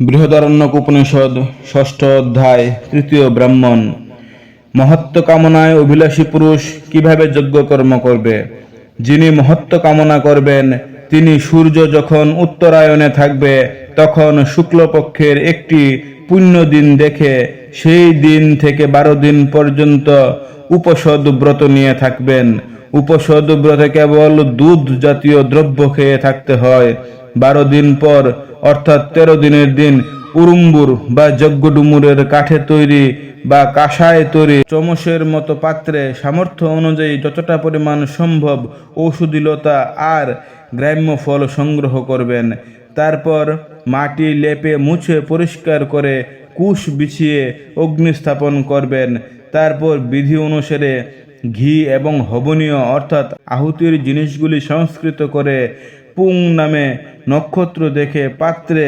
বৃহদারণ্যক উপনিষদ, ষষ্ঠ অধ্যায়, তৃতীয় ব্রাহ্মণ। মহত্ব কামনায় অভিলাষী পুরুষ কীভাবে যজ্ঞ কর্ম করবে? যিনি মহত্ব কামনা করবেন, তিনি সূর্য যখন উত্তরায়ণে থাকবে, তখন শুক্লপক্ষের একটি পুণ্য দিন দেখে সেই দিন থেকে বারো দিন পর্যন্ত উপসদ ব্রত নিয়ে থাকবেন। উপসদ ব্রতে কেবল দুধ জাতীয় দ্রব্য খেয়ে থাকতে হয়। বারো দিন পর অর্থাৎ তেরো দিনের দিন উরুম্বুর বা যজ্ঞডুমুরের কাঠে তৈরি বা কাঁসায় তৈরি চমসের মতো পাত্রে সামর্থ্য অনুযায়ী যতটা পরিমাণ সম্ভব ঔষধিলতা আর গ্রাম্য ফল সংগ্রহ করবেন। তারপর মাটি লেপে মুছে পরিষ্কার করে কুশ বিছিয়ে অগ্নি স্থাপন করবেন। তারপর বিধি অনুসারে ঘি এবং হবনীয় অর্থাৎ আহুতির জিনিসগুলি সংস্কৃত করে পুং নামে নক্ষত্র দেখে পাত্রে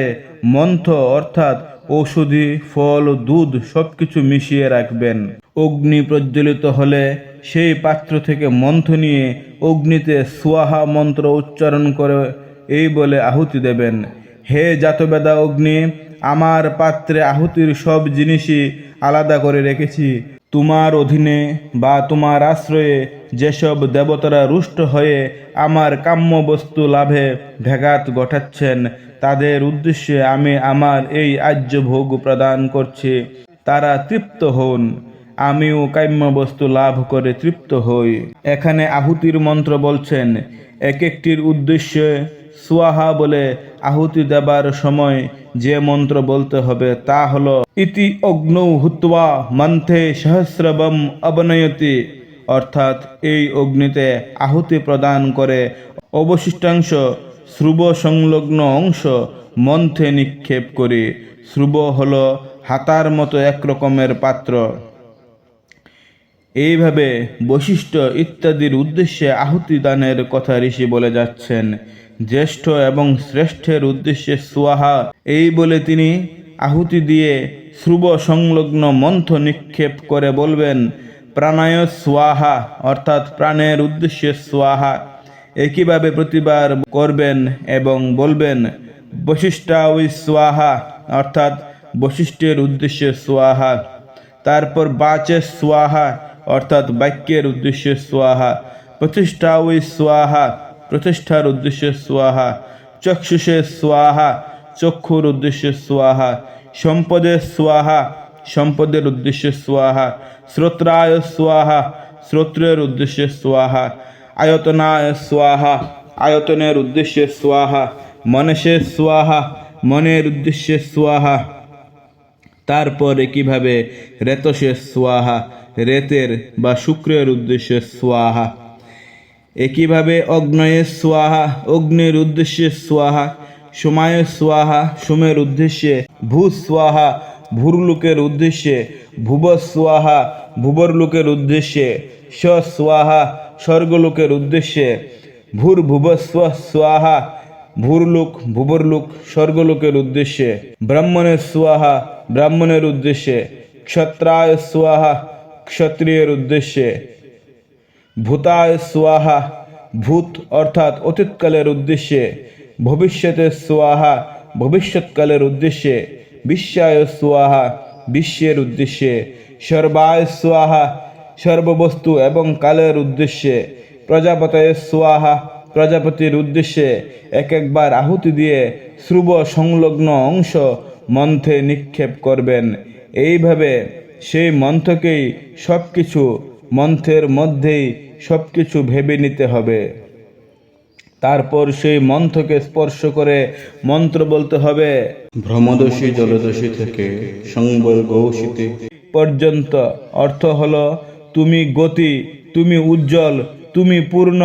মন্থ অর্থাৎ ঔষধি, ফল, দুধ সবকিছু মিশিয়ে রাখবেন। অগ্নি প্রজ্বলিত হলে সেই পাত্র থেকে মন্থ নিয়ে অগ্নিতে সোয়াহা মন্ত্র উচ্চারণ করে এই বলে আহুতি দেবেন, হে জাতবেদা অগ্নি, আমার পাত্রে আহুতির সব জিনিসই আলাদা করে রেখেছি। তোমার অধীনে বা তোমার আশ্রয়ে যেসব দেবতারা রুষ্ট হয়ে আমার কাম্য বস্তু লাভে ভেঘাত ঘটাচ্ছেন, তাদের উদ্দেশ্যে আমি আমার এই আজ্য ভোগ প্রদান করছি। তারা তৃপ্ত হন, আমিও কাম্য বস্তু লাভ করে তৃপ্ত হই। এখানে আহুতির মন্ত্র বলছেন এক একটির উদ্দেশ্যে সুয়াহা বলে আহুতি দেবার সময় যে মন্ত্র বলতে হবে তা হলো, ইতি অগ্নৌ হুত্বা মন্থে সহস্রবম অবনয়তি। অর্থাৎ এই অগ্নিতে আহুতি প্রদান করে অবশিষ্টাংশ শ্রুব সংলগ্ন অংশ মন্থে নিক্ষেপ করি। শ্রুব হলো হাতার মতো এক রকমের পাত্র। এইভাবে বৈশিষ্ট্য ইত্যাদির উদ্দেশ্যে আহুতি দানের কথা ঋষি বলে যাচ্ছেন। জ্যেষ্ঠ এবং শ্রেষ্ঠের উদ্দেশ্যে সুয়াহা, এই বলে তিনি আহুতি দিয়ে শ্রুব সংলগ্ন মন্থ নিক্ষেপ করে বলবেন, প্রাণায় সোয়াহা অর্থাৎ প্রাণের উদ্দেশ্যে সোয়াহা। একইভাবে প্রতিবার করবেন এবং বলবেন, বৈশিষ্ট্যা ওই সোয়াহা অর্থাৎ বৈশিষ্ট্যের উদ্দেশ্যে সোয়াহা। তারপর বাচে সোয়াহা অর্থাৎ বাক্যের উদ্দেশ্যে সোয়াহা প্রতিষ্ঠা ওই সোয়াহা, প্রতিষ্ঠার উদ্দেশ্যে সোয়াহা, চক্ষুষে সোয়াহা, চক্ষুর উদ্দেশ্যে সোয়াহা, সম্পদে সোয়াহা, সম্পদের উদ্দেশ্যে সোয়াহা, শ্রোত্রায় সোয়াহা, শ্রোত্রের উদ্দেশ্যে সোয়াহা, আয়তনায় সোয়াহা, আয়তনের উদ্দেশ্যে সোয়াহা, মনসে সোয়াহা, মনের উদ্দেশ্যে সোয়াহা। তারপর একইভাবে রেতসে সোয়াহা রেতের বা শুক্রের উদ্দেশ্যে সোয়াহা। একইভাবে অগ্নয়ে সোয়াহা, অগ্নির উদ্দেশ্যে সোয়াহা, সময়ে সোয়াহা, সোমের উদ্দেশ্যে ভূ সোয়াহা, ভূরলোকের উদ্দেশ্যে ভুব সোয়াহা, ভুবর লোকের উদ্দেশ্যে স সোয়াহা, স্বর্গলোকের উদ্দেশ্যে ভূর ভুব সোয়াহা, ভূরলোক, ভুবরলোক, স্বর্গলোকের উদ্দেশ্যে ব্রাহ্মণের সোয়াহা, ব্রাহ্মণের উদ্দেশ্যে ক্ষত্রায় সোয়াহা ক্ষত্রিয়ের উদ্দেশ্যে। ভূতায় সোয়াহা, ভূত অর্থাৎ অতীতকালের উদ্দেশ্যে ভবিষ্যতের সোয়াহা, ভবিষ্যৎকালের উদ্দেশ্যে বিশ্বায় সোয়াহা, বিশ্বের উদ্দেশ্যে, সর্বায় সোয়াহা, সর্ববস্তু এবং কালের উদ্দেশ্যে, প্রজাপতয়ে সোয়াহা, প্রজাপতির উদ্দেশ্যে এক একবার আহুতি দিয়ে শ্রুব সংলগ্ন অংশ মন্থে নিক্ষেপ করবেন। এইভাবে সেই মন্থকেই সব কিছু মন্থের মধ্যেই সব কিছু ভেবে নিতে হবে। তারপর সেই মন্থকে স্পর্শ করে মন্ত্র বলতে হবে ভ্রমদোষী জলদোষী থেকে সংবর গৌষিতে। পর্যন্ত অর্থ হলো তুমি গতি তুমি উজ্জ্বল তুমি পূর্ণ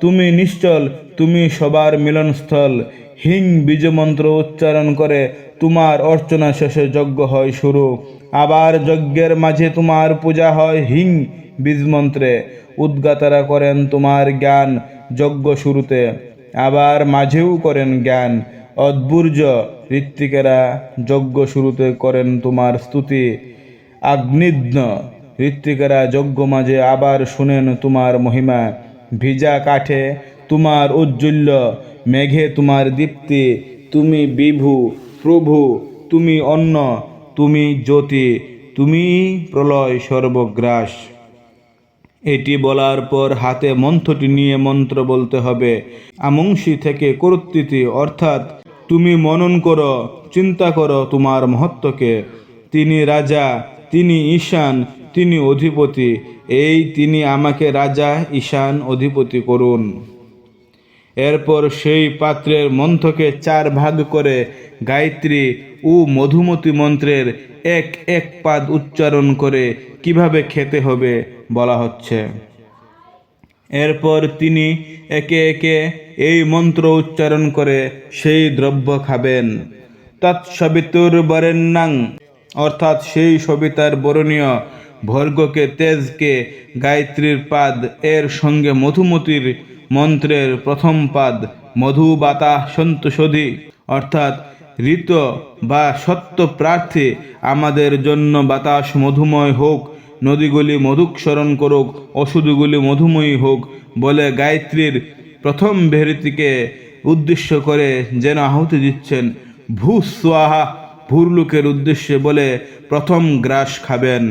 তুমি নিশ্চল তুমি সবার মিলনস্থল। হিং বীজমন্ত্র উচ্চারণ করে তোমার অর্চনা শেষে যজ্ঞ হয় শুরু। আবার যজ্ঞের মাঝে তোমার পূজা হয় হিং বীজমন্ত্রে। উদ্গাতারা করেন তোমার জ্ঞান যজ্ঞ শুরুতে, আবার মাঝেও করেন জ্ঞান। অদ্ভুর্য ঋত্বিকেরা যজ্ঞ শুরুতে করেন তোমার স্তুতি। আগ্নিধ্ন ঋত্বিকেরা যজ্ঞ মাঝে আবার শুনেন তোমার মহিমা। ভিজা কাঠে তোমার ঔজ্জ্বল্য, মেঘে তোমার দীপ্তি। তুমি বিভু, প্রভু, তুমি অন্ন। তুমি জ্যোতি তুমি প্রলয় সর্বগ্রাস। এটি বলার পর হাতে মন্ত্রটি নিয়ে মন্ত্র বলতে হবে, আমংসী থেকে কর্তৃতি অর্থাৎ তুমি মনন করো, চিন্তা করো তোমার মহত্বকে। তিনি রাজা, তিনি ঈশান, তিনি অধিপতি, এই তিনি আমাকে রাজা, ঈশান অধিপতি করুন। এরপর সেই পাত্রের মন্ত্রকে চার ভাগ করে গায়ত্রী ও মধুমতি মন্ত্রের এক এক পাদ উচ্চারণ করে কীভাবে খেতে হবে বলা হচ্ছে। এরপর তিনি একে একে এই মন্ত্র উচ্চারণ করে সেই দ্রব্য খাবেন। তৎসবিতুর বরেণ্যাং, অর্থাৎ সেই সবিতার বরণীয় ভর্গকে, তেজকে গায়ত্রীর পাদ, এর সঙ্গে মধুমতির মন্ত্রের প্রথম পাদ মধু বাতা সন্তোষধি। অর্থাৎ, ঋত বা সত্য প্রার্থী আমাদের জন্য বাতাস মধুময় হোক, নদীগুলি মধুক্ষরণ করুক, ওষুধগুলি মধুময়ী হোক বলে গায়ত্রীর প্রথম বেহরিতিকে উদ্দেশ্য করে যেন আহুতি দিচ্ছেন। ভূ সোয়াহা ভুরলুকের উদ্দেশ্যে বলে প্রথম গ্রাস খাবেন।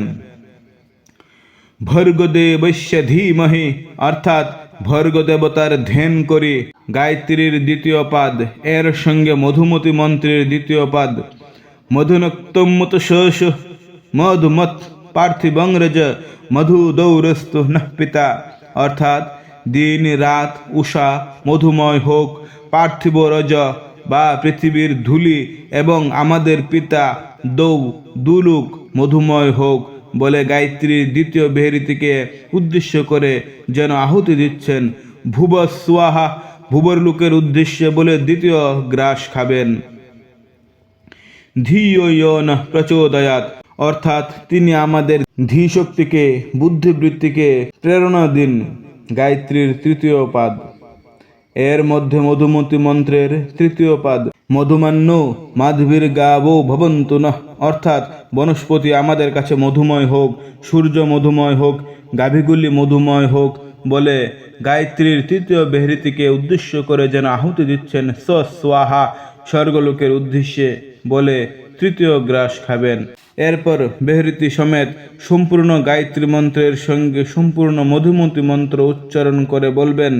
ভর্গদে বৈশ্য ধীমহি, অর্থাৎ ভর্গ দেবতার ধ্যান করি। গায়ত্রীর দ্বিতীয় পাদ, এর সঙ্গে মধুমতি মন্ত্রীর দ্বিতীয় পাদ। মধুনক্তমত শোষ মধুমত পার্থিবং রজ মধু দৌরস্তু পিতা। অর্থাৎ দিন, রাত, উষা, মধুময় হোক, পার্থিব রজ বা পৃথিবীর ধুলি এবং আমাদের পিতা দৌ, দুলুক, মধুময় হোক। বলে গায়ত্রীর দ্বিতীয় বেহরিতিকে উদ্দেশ্য করে যেন আহুতি দিচ্ছেন। ভুব সোয়াহা, ভুবর লোকের উদ্দেশ্যে বলে দ্বিতীয় গ্রাস খাবেন। ধিয় প্রচোদয়াত অর্থাৎ তিনি আমাদের ধী শক্তিকে বুদ্ধিবৃত্তিকে প্রেরণা দিন, গায়ত্রীর তৃতীয় পাদ। এর মধ্যে মধুমতি মন্ত্রের তৃতীয় পাদ। মধুমান্য মাধবীর গাবো ভবন্ত নঃ। অর্থাৎ বনস্পতি আমাদের কাছে মধুময় হোক, সূর্য মধুময় হোক, গাভীগুলি মধুময় হোক বলে গায়ত্রীর তৃতীয় বেহরিতিকে উদ্দেশ্য করে যেন আহুতি দিচ্ছেন স স্বাহা স্বর্গলোকের উদ্দেশ্যে বলে তৃতীয় গ্রাস খাবেন। এরপর বেহরিতি সমেত সম্পূর্ণ গায়ত্রী মন্ত্রের সঙ্গে সম্পূর্ণ মধুমতি মন্ত্র উচ্চারণ করে বলবেন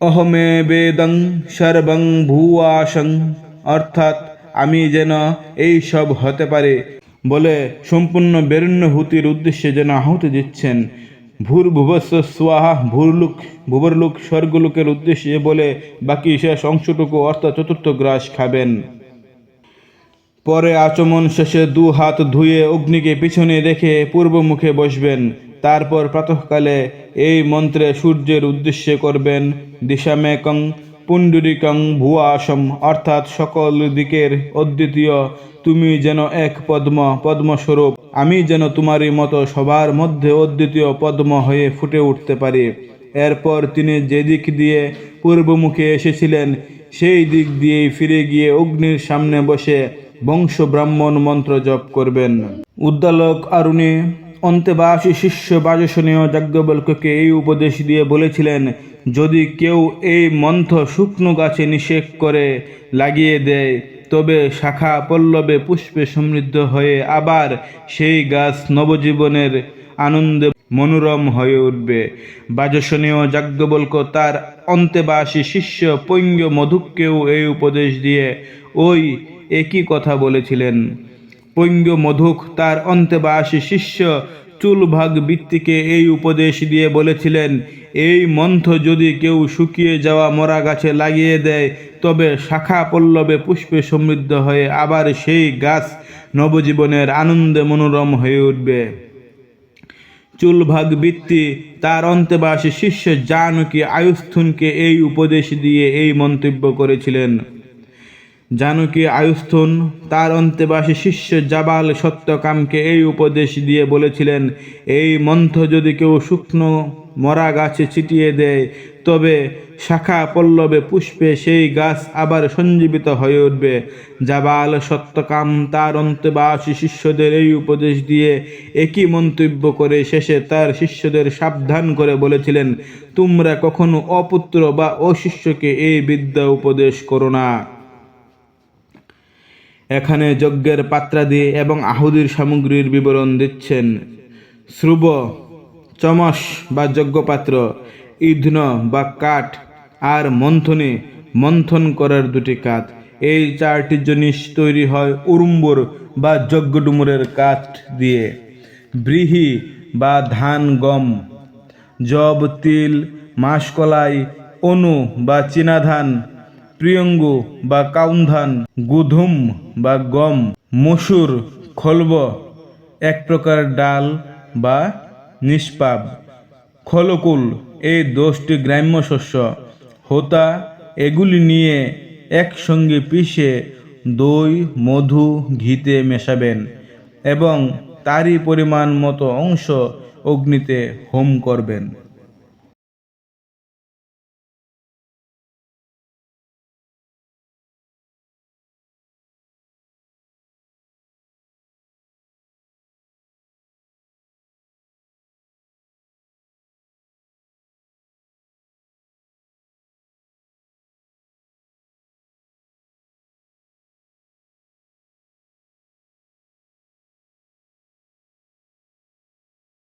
অহমে বেদং সর্বং ভূয়াসং অর্থাৎ আমি যেন এই সব হতে পারে বলে সম্পূর্ণ বেরণ্যভূতির উদ্দেশ্যে যেন আহুতি দিচ্ছেন। ভূর ভুবস্ব স্বাহা, ভূরলুক, ভুবরলুক, স্বর্গলোকের উদ্দেশ্যে বলে বাকি শেষ অংশটুকু অর্থাৎ চতুর্থ গ্রাস খাবেন। পরে আচমন শেষে দু হাত ধুয়ে অগ্নিকে পিছনে রেখে পূর্ব মুখে বসবেন। তারপর প্রাতঃকালে এই মন্ত্রে সূর্যের উদ্দেশ্যে করবেন দিশামেকং, পুণ্ডরিকং, ভুয়াসম, অর্থাৎ সকল দিকের অদ্বিতীয়, তুমি যেন এক পদ্ম, পদ্মস্বরূপ, আমি যেন তোমারই মতো সবার মধ্যে অদ্বিতীয় পদ্ম হয়ে ফুটে উঠতে পারি। এরপর তিনি যে দিক দিয়ে পূর্বমুখে এসেছিলেন, সেই দিক দিয়েই ফিরে গিয়ে অগ্নির সামনে বসে বংশ ব্রাহ্মণ মন্ত্র জপ করবেন। উদ্দালক আরুণী অন্তেবাসী শিষ্য বাজসনীয় যাজ্ঞবল্ককে এই উপদেশ দিয়ে বলেছিলেন, যদি কেউ এই মন্থ শুকনো গাছে নিষেক করে লাগিয়ে দেয়, তবে শাখা পল্লবে পুষ্পে সমৃদ্ধ হয়ে আবার সেই গাছ নবজীবনের আনন্দে মনোরম হয়ে উঠবে। বাজসনীয় যাজ্ঞবল্ক তার অন্তেবাসী শিষ্য পৈঙ্গ মধুককেও এই উপদেশ দিয়ে ওই একই কথা বলেছিলেন। পৈঙ্গ মধুক তার অন্তেবাসী শিষ্য চুলভাগ বৃত্তিকে এই উপদেশ দিয়ে বলেছিলেন, এই মন্থ যদি কেউ শুকিয়ে যাওয়া মরা গাছে লাগিয়ে দেয়, তবে শাখা পল্লবে পুষ্পে সমৃদ্ধ হয়ে আবার সেই গাছ নবজীবনের আনন্দে মনোরম হয়ে উঠবে। চুলভাগ বৃত্তি তার অন্তেবাসী শিষ্য জানকী আয়ুস্থুনকে এই উপদেশ দিয়ে এই মন্তব্য করেছিলেন। জানকী আয়ুস্থুন? তার অন্তেবাসী শিষ্য জাবাল সত্যকামকে এই উপদেশ দিয়ে বলেছিলেন, এই মন্থ যদি কেউ শুকনো মরা গাছে ছিটিয়ে দেয়, তবে শাখা পল্লবে পুষ্পে সেই গাছ আবার সঞ্জীবিত হয়ে উঠবে। জাবাল সত্যকাম তার অন্তেবাসী শিষ্যদের এই উপদেশ দিয়ে একই মন্তব্য করে শেষে তার শিষ্যদের সাবধান করে বলেছিলেন, তোমরা কখনো অপুত্র বা অশিষ্যকে এই বিদ্যা উপদেশ করো না। এখানে যজ্ঞের পাত্রাদি এবং আহুদির সামগ্রীর বিবরণ দিচ্ছেন। শ্রুব, চমস বা যজ্ঞপাত্র, ইধ্ন বা কাঠ আর মন্থনে মন্থন করার দুটি কাঠ। এই চারটি জিনিস তৈরি হয় উরুম্বর বা যজ্ঞডুমুরের কাঠ দিয়ে। ব্রিহি বা ধান, গম জব তিল, মাসকলাই, অনু বা চীনাধান প্রিয়ঙ্গু বা কাউন্ধান, গুধুম বা গম, মসুর, খলব, এক প্রকার ডাল বা নিষ্পাপ। খলকুল এই দশটি গ্রাম্য শস্য। হোতা, এগুলি নিয়ে একসঙ্গে পিষে দই, মধু, ঘিতে মেশাবেন এবং তারই পরিমাণ মতো অংশ অগ্নিতে হোম করবেন।